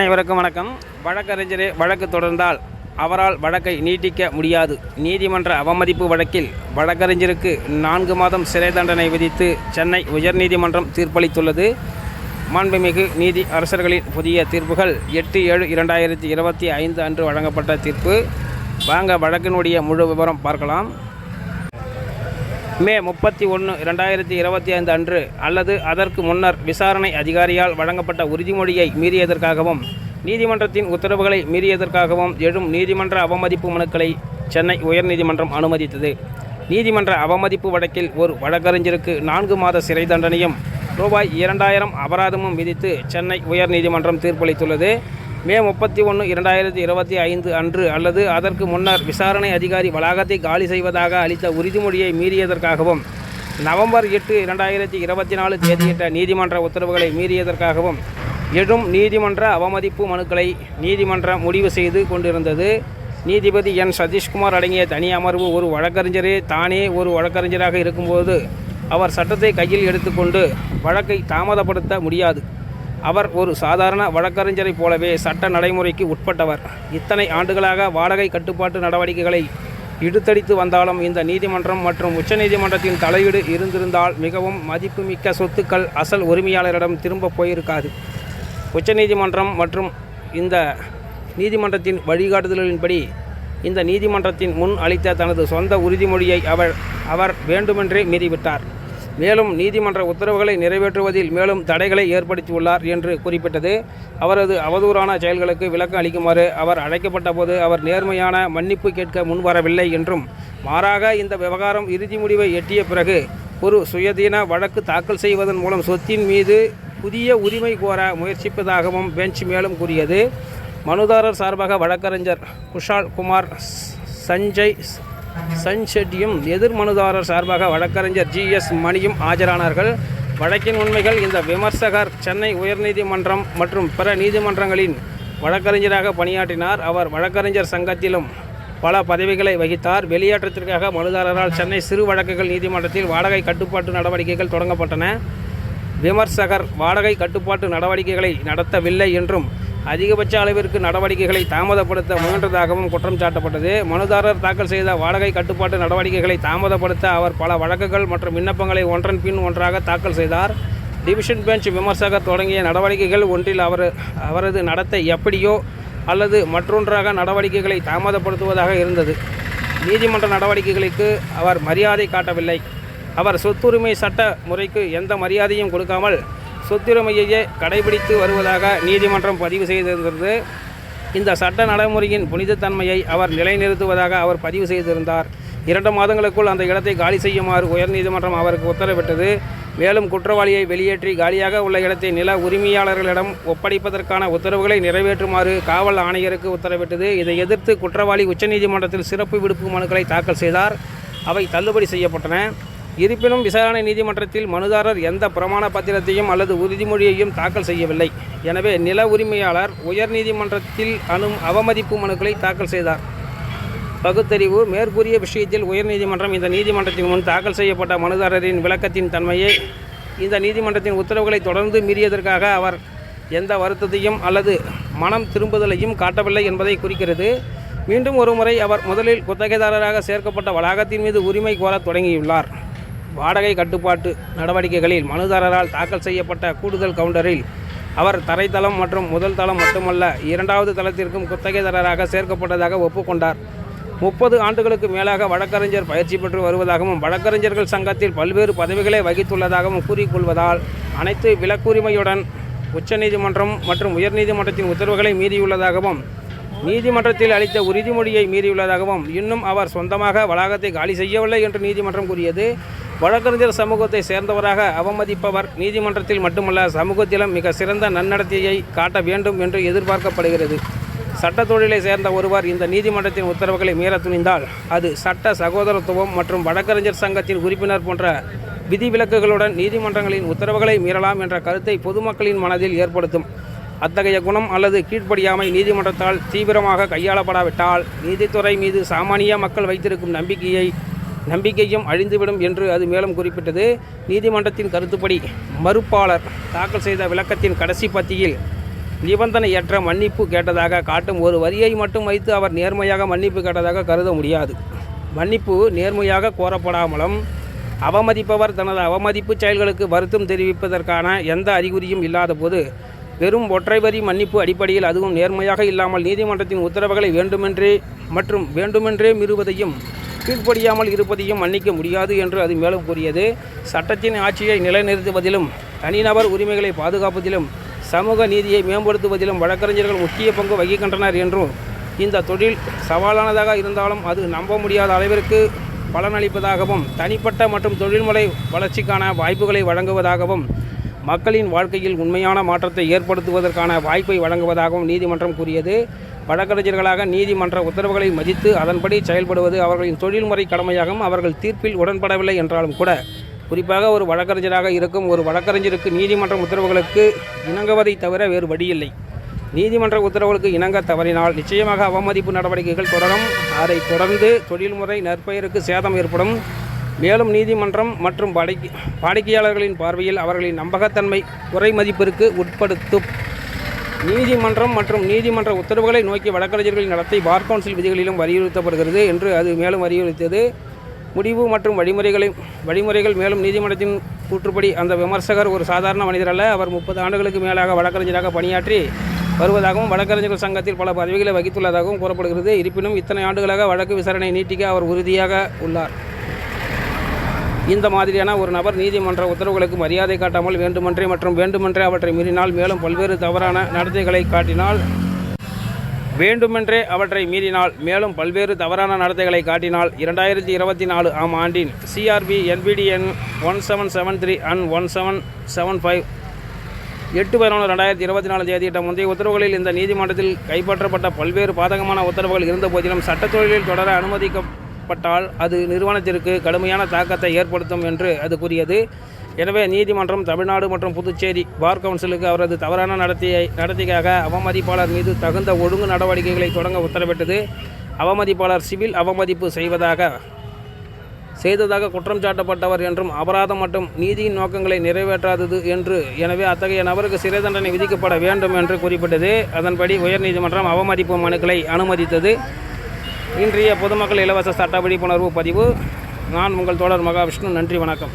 அனைவருக்கும் வணக்கம். வழக்கறிஞரே வழக்கு தொடர்ந்தால் அவரால் வழக்கை நீட்டிக்க முடியாது. நீதிமன்ற அவமதிப்பு வழக்கில் வழக்கறிஞருக்கு நான்கு மாதம் சிறை தண்டனை விதித்து சென்னை உயர்நீதிமன்றம் தீர்ப்பளித்துள்ளது. மாண்புமிகு நீதி அரசர்களின் புதிய தீர்ப்புகள் எட்டு ஏழு இரண்டாயிரத்தி இருபத்தி ஐந்து அன்று வழங்கப்பட்ட தீர்ப்பு. வாங்க வழக்கினுடைய முழு விவரம் பார்க்கலாம். மே முப்பத்தி ஒன்று இரண்டாயிரத்தி இருபத்தி ஐந்து அன்று அல்லது அதற்கு முன்னர் விசாரணை அதிகாரியால் வழங்கப்பட்ட உறுதிமொழியை மீறியதற்காகவும் நீதிமன்றத்தின் உத்தரவுகளை மீறியதற்காகவும் எழும் நீதிமன்ற அவமதிப்பு மனுக்களை சென்னை உயர்நீதிமன்றம் அனுமதித்தது. நீதிமன்ற அவமதிப்பு வழக்கில் ஒரு வழக்கறிஞருக்கு நான்கு மாத சிறை தண்டனையும் ரூபாய் இரண்டாயிரம் அபராதமும் விதித்து சென்னை உயர்நீதிமன்றம் தீர்ப்பளித்துள்ளது. மே முப்பத்தி ஒன்று இரண்டாயிரத்தி இருபத்தி ஐந்து அன்று அல்லது அதற்கு முன்னர் விசாரணை அதிகாரி வளாகத்தை காலி செய்வதாக அளித்த உறுதிமொழியை மீறியதற்காகவும் நவம்பர் எட்டு இரண்டாயிரத்தி இருபத்தி நாலு தேதியிட்ட நீதிமன்ற உத்தரவுகளை மீறியதற்காகவும் எழும் நீதிமன்ற அவமதிப்பு மனுக்களை நீதிமன்றம் முடிவு செய்து கொண்டிருந்தது. நீதிபதி என். சதீஷ்குமார் அடங்கிய தனி அமர்வு ஒரு வழக்கறிஞரே தானே ஒரு வழக்கறிஞராக இருக்கும்போது அவர் சட்டத்தை கையில் எடுத்துக்கொண்டு வழக்கை தாமதப்படுத்த முடியாது. அவர் ஒரு சாதாரண வழக்கறிஞரைப் போலவே சட்ட நடைமுறைக்கு உட்பட்டவர். இத்தனை ஆண்டுகளாக வாடகை கட்டுப்பாட்டு நடவடிக்கைகளை இழுத்தடித்து வந்தாலும் இந்த நீதிமன்றம் மற்றும் உச்சநீதிமன்றத்தின் தலையீடு இருந்திருந்தால் மிகவும் மதிப்புமிக்க சொத்துக்கள் அசல் உரிமையாளரிடம் திரும்ப போயிருக்காது. உச்சநீதிமன்றம் மற்றும் இந்த நீதிமன்றத்தின் வழிகாட்டுதல்களின்படி இந்த நீதிமன்றத்தின் முன் அளித்த தனது சொந்த உறுதிமொழியை அவர் அவர் வேண்டுமென்றே மீறிவிட்டார். மேலும் நீதிமன்ற உத்தரவுகளை நிறைவேற்றுவதில் மேலும் தடைகளை ஏற்படுத்தியுள்ளார் என்று குறிப்பிட்டது. அவரது அவதூறான செயல்களுக்கு விளக்கம் அளிக்குமாறு அவர் அழைக்கப்பட்ட போது அவர் நேர்மையான மன்னிப்பு கேட்க முன்வரவில்லை என்றும் மாறாக இந்த விவகாரம் இறுதி முடிவை எட்டிய பிறகு ஒரு சுயதீன வழக்கு தாக்கல் செய்வதன் மூலம் சொத்தின் மீது புதிய உரிமை கோர முயற்சிப்பதாகவும் பெஞ்ச் மேலும் கூறியது. மனுதாரர் சார்பாக வழக்கறிஞர் குஷால் குமார் சஞ்சய் சன்ஷெட்டியும் எதிர் மனுதாரர் சார்பாக வழக்கறிஞர் ஜி எஸ் மணியும் ஆஜரானார்கள். வழக்கின் உண்மைகள் இந்த விமர்சகர் சென்னை உயர்நீதிமன்றம் மற்றும் பிற நீதிமன்றங்களின் வழக்கறிஞராக பணியாற்றினார். அவர் வழக்கறிஞர் சங்கத்திலும் பல பதவிகளை வகித்தார். வெளியேற்றத்திற்காக மனுதாரரால் சென்னை சிறு வழக்குகள் நீதிமன்றத்தில் வாடகை கட்டுப்பாட்டு நடவடிக்கைகள் தொடங்கப்பட்டன. விமர்சகர் வாடகை கட்டுப்பாட்டு நடவடிக்கைகளை நடத்தவில்லை என்றும் அதிகபட்ச அளவிற்கு நடவடிக்கைகளை தாமதப்படுத்த முயன்றதாகவும் குற்றம் சாட்டப்பட்டது. மனுதாரர் தாக்கல் செய்த வாடகை கட்டுப்பாட்டு நடவடிக்கைகளை தாமதப்படுத்த அவர் பல வழக்குகள் மற்றும் விண்ணப்பங்களை ஒன்றன் பின் ஒன்றாக தாக்கல் செய்தார். டிவிஷன் பெஞ்ச் விமர்சகர் தொடங்கிய நடவடிக்கைகள் ஒன்றில் அவர் அவரது நடத்தை எப்படியோ அல்லது மற்றொன்றாக நடவடிக்கைகளை தாமதப்படுத்துவதாக இருந்தது. நீதிமன்ற நடவடிக்கைகளுக்கு அவர் மரியாதை காட்டவில்லை. அவர் சொத்துரிமை சட்ட முறைக்கு எந்த மரியாதையும் கொடுக்காமல் சொத்துரிமையையே கடைபிடித்து வருவதாக நீதிமன்றம் பதிவு செய்திருந்தது இந்த சட்ட நடைமுறையின் புனிதத்தன்மையை அவர் நிலைநிறுத்துவதாக அவர் பதிவு செய்திருந்தார். இரண்டு மாதங்களுக்குள் அந்த இடத்தை காலி செய்யுமாறு உயர்நீதிமன்றம் அவருக்கு உத்தரவிட்டது. மேலும் குற்றவாளியை வெளியேற்றி காலியாக உள்ள இடத்தை நில உரிமையாளர்களிடம் ஒப்படைப்பதற்கான உத்தரவுகளை நிறைவேற்றுமாறு காவல் ஆணையருக்கு உத்தரவிட்டது. இதை எதிர்த்து குற்றவாளி உச்சநீதிமன்றத்தில் சிறப்பு விடுப்பு மனுக்களை தாக்கல் செய்தார். அவை தள்ளுபடி செய்யப்பட்டன. இருப்பினும் விசாரணை நீதிமன்றத்தில் மனுதாரர் எந்த பிரமாண பத்திரத்தையும் அல்லது உறுதிமொழியையும் தாக்கல் செய்யவில்லை. எனவே நில உரிமையாளர் உயர்நீதிமன்றத்தில் அனு அவமதிப்பு மனுக்களை தாக்கல் செய்தார். பகுத்தறிவு மேற்கூறிய விஷயத்தில் உயர்நீதிமன்றம் இந்த நீதிமன்றத்தின் முன் தாக்கல் செய்யப்பட்ட மனுதாரரின் விளக்கத்தின் தன்மையை இந்த நீதிமன்றத்தின் உத்தரவுகளை தொடர்ந்து மீறியதற்காக அவர் எந்த வருத்தத்தையும் அல்லது மனம் திரும்புதலையும் காட்டவில்லை என்பதை குறிக்கிறது. மீண்டும் ஒருமுறை அவர் முதலில் குத்தகைதாரராக சேர்க்கப்பட்ட வளாகத்தின் மீது உரிமை கோரத் தொடங்கியுள்ளார். வாடகை கட்டுப்பாட்டு நடவடிக்கைகளில் மனுதாரரால் தாக்கல் செய்யப்பட்ட கூடுதல் கவுண்டரில் அவர் தரைத்தளம் மற்றும் முதல் தளம் மட்டுமல்ல இரண்டாவது தளத்திற்கும் குத்தகைதாரராக சேர்க்கப்பட்டதாக ஒப்புக்கொண்டார். முப்பது ஆண்டுகளுக்கு மேலாக வழக்கறிஞர் பயிற்சி பெற்று வருவதாகவும் வழக்கறிஞர்கள் சங்கத்தில் பல்வேறு பதவிகளை வகித்துள்ளதாகவும் கூறிக்கொள்வதால் அனைத்து விலக்குரிமையுடன் உச்சநீதிமன்றம் மற்றும் உயர்நீதிமன்றத்தின் உத்தரவுகளை மீறியுள்ளதாகவும் நீதிமன்றத்தில் அளித்த உறுதிமொழியை மீறியுள்ளதாகவும் இன்னும் அவர் சொந்தமாக வளாகத்தை காலி செய்யவில்லை என்று நீதிமன்றம் கூறியது. வழக்கறிஞர் சமூகத்தை சேர்ந்தவராக அவமதிப்பவர் நீதிமன்றத்தில் மட்டுமல்ல சமூகத்திலும் மிக சிறந்த நன்னடத்தையை காட்ட வேண்டும் என்று எதிர்பார்க்கப்படுகிறது. சட்ட தொழிலை சேர்ந்த ஒருவர் இந்த நீதிமன்றத்தின் உத்தரவுகளை மீற துணிந்தால் அது சட்ட சகோதரத்துவம் மற்றும் வழக்கறிஞர் சங்கத்தின் உறுப்பினர் போன்ற விதிவிலக்குகளுடன் நீதிமன்றங்களின் உத்தரவுகளை மீறலாம் என்ற கருத்தை பொதுமக்களின் மனதில் ஏற்படுத்தும். அத்தகைய குணம் அல்லது கீழ்ப்படியாமை நீதிமன்றத்தால் தீவிரமாக கையாளப்படாவிட்டால் நீதித்துறை மீது சாமானிய மக்கள் வைத்திருக்கும் நம்பிக்கையை நம்பிக்கையும் அழிந்துவிடும் என்று அது மேலும் குறிப்பிட்டது. நீதிமன்றத்தின் கருத்துப்படி மறுப்பாளர் தாக்கல் செய்த விளக்கத்தின் கடைசி பத்தியில் நிபந்தனையற்ற மன்னிப்பு கேட்டதாக காட்டும். ஒரு வரியை மட்டும் வைத்து அவர் நேர்மையாக மன்னிப்பு கேட்டதாக கருத முடியாது. மன்னிப்பு நேர்மையாக கோரப்படாமலும் அவமதிப்பவர் தனது அவமதிப்பு செயல்களுக்கு வருத்தம் தெரிவிப்பதற்கான எந்த அறிகுறியும் இல்லாத போது வெறும் ஒற்றை வரி மன்னிப்பு அடிப்படையில் அதுவும் நேர்மையாக இல்லாமல் நீதிமன்றத்தின் உத்தரவுகளை வேண்டுமென்றே மற்றும் வேண்டுமென்றே மீறுவதையும் கீழ்ப்படியாமல் இருப்பதையும் மன்னிக்க முடியாது என்று அது மேலும் கூறியது. சட்டத்தின் ஆட்சியை நிலைநிறுத்துவதிலும் தனிநபர் உரிமைகளை பாதுகாப்பதிலும் சமூக நீதியை மேம்படுத்துவதிலும் வழக்கறிஞர்கள் முக்கிய பங்கு வகிக்கின்றனர் என்றும் இந்த தொழில் சவாலானதாக இருந்தாலும் அது நம்ப முடியாத அளவிற்கு பலனளிப்பதாகவும் தனிப்பட்ட மற்றும் தொழில்முறை வளர்ச்சிக்கான வாய்ப்புகளை வழங்குவதாகவும் மக்களின் வாழ்க்கையில் உண்மையான மாற்றத்தை ஏற்படுத்துவதற்கான வாய்ப்பை வழங்குவதாகவும் நீதிமன்றம் கூறியது. வழக்கறிஞர்களாக நீதிமன்ற உத்தரவுகளை மதித்து அதன்படி செயல்படுவது அவர்களின் தொழில்முறை கடமையாகவும் அவர்கள் தீர்ப்பில் உடன்படவில்லை என்றாலும் கூட குறிப்பாக ஒரு வழக்கறிஞராக இருக்கும் ஒரு வழக்கறிஞருக்கு நீதிமன்ற உத்தரவுகளுக்கு இணங்குவதை தவிர வேறு வழியில்லை. நீதிமன்ற உத்தரவுகளுக்கு இணங்க தவறினால் நிச்சயமாக அவமதிப்பு நடவடிக்கைகள் தொடரும். அதை தொடர்ந்து தொழில்முறை நற்பெயருக்கு சேதம் ஏற்படும். மேலும் நீதிமன்றம் மற்றும் வாடிக்கை வாடிக்கையாளர்களின் பார்வையில் அவர்களின் நம்பகத்தன்மை குறை மதிப்பிற்கு உட்படுத்தும். நீதிமன்றம் மற்றும் நீதிமன்ற உத்தரவுகளை நோக்கி வழக்கறிஞர்களின் நடத்தை பார் கவுன்சில் விதிகளிலும் வலியுறுத்தப்படுகிறது என்று அது மேலும் வலியுறுத்தியது முடிவு மற்றும் வழிமுறைகளை வழிமுறைகள் மேலும் நீதிமன்றத்தின் கூற்றுப்படி அந்த விமர்சகர் ஒரு சாதாரண மனிதர் அல்ல. அவர் முப்பது ஆண்டுகளுக்கு மேலாக வழக்கறிஞராக பணியாற்றி வருவதாகவும் வழக்கறிஞர்கள் சங்கத்தில் பல பதவிகளை வகித்துள்ளதாகவும் கூறப்படுகிறது. இருப்பினும் இத்தனை ஆண்டுகளாக வழக்கு விசாரணை நீட்டிக்க அவர் உறுதியாக உள்ளார். இந்த மாதிரியான ஒரு நபர் நீதிமன்ற உத்தரவுகளுக்கு மரியாதை காட்டாமல் வேண்டுமென்றே மற்றும் வேண்டுமென்றே அவற்றை மீறினால் மேலும் பல்வேறு தவறான நடத்தைகளை காட்டினால் வேண்டுமென்றே அவற்றை மீறினால் மேலும் பல்வேறு தவறான நடத்தைகளை காட்டினால் இரண்டாயிரத்தி இருபத்தி நாலு ஆம் ஆண்டின் CRP NPTN one seven seven three and one seven seven five எட்டு பதினொன்று ரெண்டாயிரத்தி இருபத்தி நாலு தேதியிட்ட முந்தைய உத்தரவுகளில் இந்த நீதிமன்றத்தில் கைப்பற்றப்பட்ட பல்வேறு பாதகமான உத்தரவுகள் இருந்த போதிலும் சட்டத்தொழிலில் தொழிலில் தொடர அனுமதிக்கப்பட்டால் அது நிறுவனத்திற்கு கடுமையான தாக்கத்தை ஏற்படுத்தும் என்று அது கூறியது. எனவே நீதிமன்றம் தமிழ்நாடு மற்றும் புதுச்சேரி பார் கவுன்சிலுக்கு அவரது தவறான நடத்தையை நடத்தைக்காக அவமதிப்பாளர் மீது தகுந்த ஒழுங்கு நடவடிக்கைகளை தொடங்க உத்தரவிட்டது. அவமதிப்பாளர் சிவில் அவமதிப்பு செய்வதாக செய்ததாக குற்றம் சாட்டப்பட்டவர் என்றும் அபராதம் மற்றும் நீதியின் நோக்கங்களை நிறைவேற்றாதது என்று எனவே அத்தகைய நபருக்கு சிறை தண்டனை விதிக்கப்பட வேண்டும் என்று குறிப்பிட்டது. அதன்படி உயர்நீதிமன்றம் அவமதிப்பு மனுக்களை அனுமதித்தது. இன்றைய பொதுமக்கள் இலவச சட்ட விழிப்புணர்வு பதிவு. நான் உங்கள் தோழர் மகாவிஷ்ணு. நன்றி வணக்கம்.